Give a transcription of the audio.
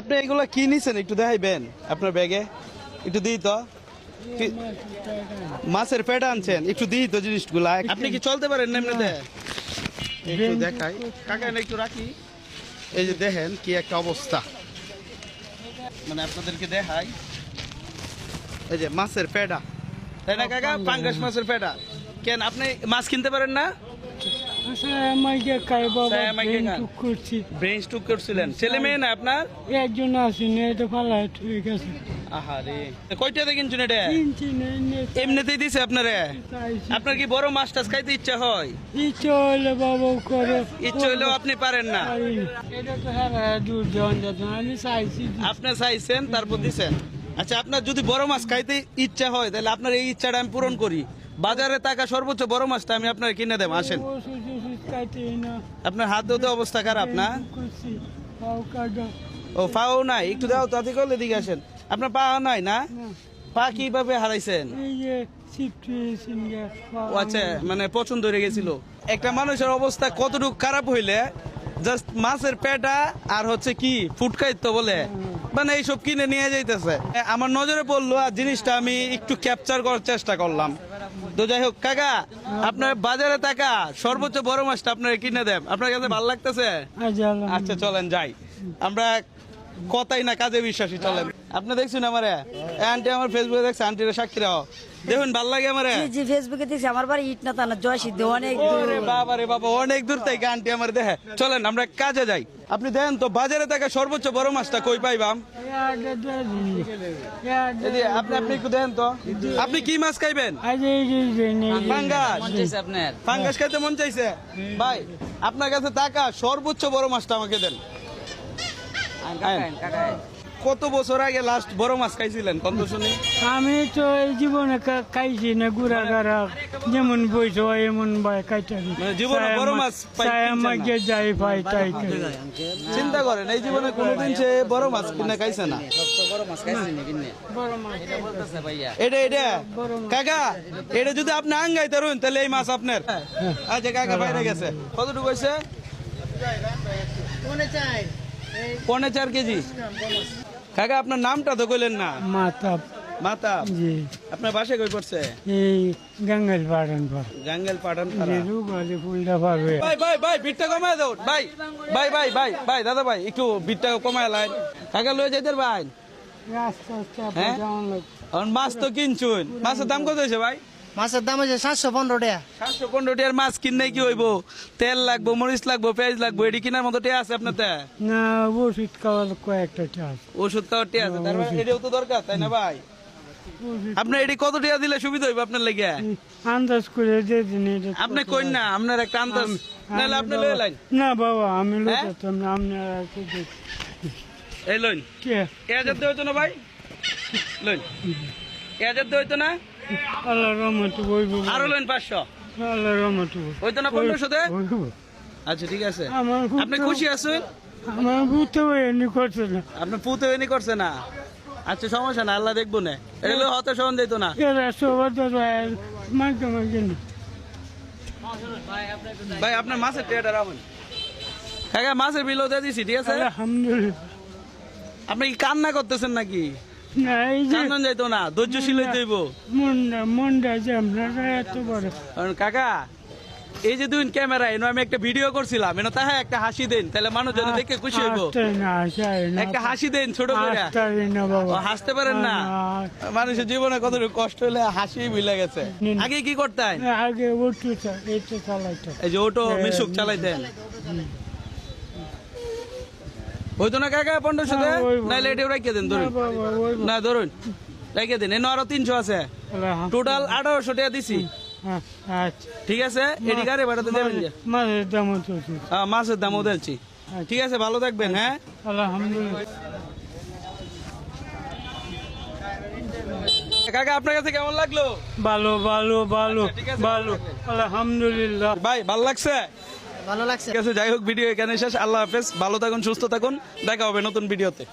আপনি এগুলো কি নিছেন? একটু দেখাইবেন আপনার ব্যাগে। একটু দিই তো। মাছের পেট আনছেন। একটু দিই তো জিনিসগুলা। আপনি কি চলতে পারেন না এমনিতে? একটু দেখাই। কাকা না একটু রাখি। এই যে দেখেন কি একটা অবস্থা। মানে আপনাদেরকে দেখাই। এই যে মাছের পেডা তাই না কাকা? পাঙ্গাস মাছের পেডা কেন আপনি মাছ কিনতে পারেন না? ব্রেন করছিলেন। ছেলে মেয়ে না আপনার? একজন এটা ঠিক আছে আহারে এটা এমনিতেই দিছে আপনারে? আপনার কি বড় মাছ টাছ খাইতে ইচ্ছা হয়? ইচ্ছে হইলে বাবা করে। ইচ্ছে হইলেও আপনি পারেন না। পারি এটা তো হ্যাঁ দূর জন আমি চাইছি আপনি চাইছেন তারপর দিছেন। আচ্ছা আপনার যদি বড় মাছ খাইতে ইচ্ছা হয় তাহলে আপনার এই ইচ্ছাটা আমি পূরণ করি। বাজারে টাকা সর্বোচ্চ বড় মাছটা আমি আপনার কিনে দেব আসেন। আপনার হাতেও তো অবস্থা খারাপ না? পাও ও পাও নাই একটু দাও তাতে করলে দিকে আসেন। আপনার পা নাই না? পা কীভাবে হারাইছেন? আচ্ছা মানে পছন্দ হয়ে গেছিল। একটা মানুষের অবস্থা কতটুকু খারাপ হইলে জাস্ট মাছের পেটা আর হচ্ছে কি ফুটকাইতো বলে মানে এইসব কিনে নিয়ে যাইতেছে। আমার নজরে পড়ল আর জিনিসটা আমি একটু ক্যাপচার করার চেষ্টা করলাম। তো যাই হোক কাকা আপনার বাজারে টাকা সর্বোচ্চ বড় মাছটা আপনার কিনে দেন। আপনার কাছে ভালো লাগতেছে? আচ্ছা চলেন যাই। আমরা কথাই না কাজে বিশ্বাসী চলেন। আপনি দেখছেন আমারে? আন্টি আমার ফেসবুকে দেখছে আন্টির সাক্ষী রাও দেখুন ভালো লাগে আমারে? জি, জি ফেসবুকে দেখছি আমার বাড়ি ইট না তানা জয় সিদ্ধ অনেক দূর। বাবা রে বাবা অনেক দূর থেকে আন্টি আমার দেখে। চলেন আমরা কাজে যাই। আপনি দেখেন তো বাজারে থাকা সর্বোচ্চ বড় মাছটা কই পাইবাম? আপনি আপনি একটু দেখেন তো। আপনি কি মাছ খাইবেন? পাঙ্গাস আপনার পাঙ্গাস খাইতে মন চাইছে? ভাই আপনার কাছে টাকা সর্বোচ্চ বড় মাছটা আমাকে দেন। কত বছর আগে লাস্ট বড় মাছ খাইছিলেন? কত শুনি। আমি তো এই জীবনে খাইছি না গুড়া গাড়া যেমন বইস এমন ভাই কাইটারি মানে জীবনে বড় মাছ পাই- আমাকে যাই পাই তাই চিন্তা করেন এই জীবনে কোনোদিন সে বড় মাছ কিনে খাইছে না? সবচেয়ে বড় মাছ খাইছেন নি কিনে বলতেছে ভাইয়া। এটা এটা? কাকা এটা যদি আপনি আঙ্গাই তরুন তাহলে এই মাছ আপনার। আচ্ছা কাকা বাইরে গেছে। কতটুকু হয়েছে? পনে চার কেজি? কাকা আপনার নামটা তো কইলেন না। মাতাব। মাতা জি। আপনার বাসে কই পড়ছে? এই গাঙ্গেল পাড়ান পর জাঙ্গেল পাঠান যে রূপ আলি ফুলটা পাবে। ভাই ভাই ভাই বিটটা কমায় দাও। ভাই ভাই ভাই ভাই ভাই দাদা ভাই একটু বিটটা কমায় লাইন কাকা লয়ে যাইতে ভাই হ্যাঁ? লোক মাছ তো কিনছুন। মাছের দাম কত হয়েছে ভাই? মাছের দাম হচ্ছে সাতশো পনেরো টাকা। সাতশো পনেরো টিয়ার মাছ কিনলে কি হইব? তেল লাগবো মরিচ লাগবো পেঁয়াজ লাগবো এটি কেনার মতো টিয়া আছে আপনার? না ওষুধ খাওয়ার কয়েকটা চাষ ওষুধ তো টিয়া আছে তার মানে এটাও তো দরকার তাই না ভাই? আপনার এটি কত টিয়া দিলে সুবিধা হইবে আপনার লেগে? আন্দাজ করে দিয়ে দিন আপনি কই না আপনার একটা আন্দাজ। নাহলে আপনি লয়ে লাইন। না বাবা আমি হ্যাঁ? লোকাতাম না আপনার এই লইন। কে? এ হাজার দিয়ে হইতো না ভাই? লইন। এ হাজার দিয়ে হইতো না? আল্লাহ রহমত বইব আরও লইন পাঁচশো? আল্লাহ রহমত হইতো না পনেরোশো দে আচ্ছা ঠিক আছে। আপনি খুশি আছেন? আমার বুঝতে এমনি করছে না। আপনি পুতে এনি করছে না? আচ্ছা সমস্যা না আল্লাহ দেখব না। এগুলো হত সহন দিত না। এরা সবার তো মাঝে মাঝে না ভাই আপনার মাছের কাকা বিলও দিয়ে দিছি ঠিক আছে? আলহামদুলিল্লাহ। আপনি কি কান্না করতেছেন নাকি? যাইতো না ধৈর্যশীল হইতে হইব। মনটা মনটা যে আপনারা এত বড়। কারণ কাকা এই যে দুই ক্যামেরা এনে আমি একটা ভিডিও করছিলাম এনে তাহা একটা হাসি দেন তাহলে মানুষ যেন দেখে খুশি হইব। একটা হাসি দেন ছোট করে। হাসতে পারেন না। মানুষের জীবনে কত কষ্ট হলে হাসি মিলে গেছে। আগে কি করতেন? আগে এটা এই যে ওটো মিশুক চালাইতেন। হইতো না কাকা পনেরোশো হ্যাঁ, ওই- নাইলে এটাও রাখিয়ে দেন ধরুন। না ধরুন। রেখে দিন এনে আরও তিনশো আছে। টোটাল আঠারোশো টাকা দিছি। হ্যাঁ, আচ্ছা। ঠিক আছে? এটি গাড়ি ভাড়াতে দেবেন তো মাছের দামও দিচ্ছি ঠিক আছে ভালো থাকবেন হ্যাঁ? আলহামদুলিল্লাহ। কাকা আপনার কাছে কেমন লাগল? ভালো ভালো ভালো আচ্ছা, ভালো। আলহামদুলিল্লাহ। ভাই ভালো লাগছে? ভালো লাগছে। ঠিক আছে, যাই হোক, ভিডিও এখানে শেষ। আল্লাহ হাফেজ, ভালো থাকুন, সুস্থ থাকুন। দেখা হবে নতুন ভিডিওতে।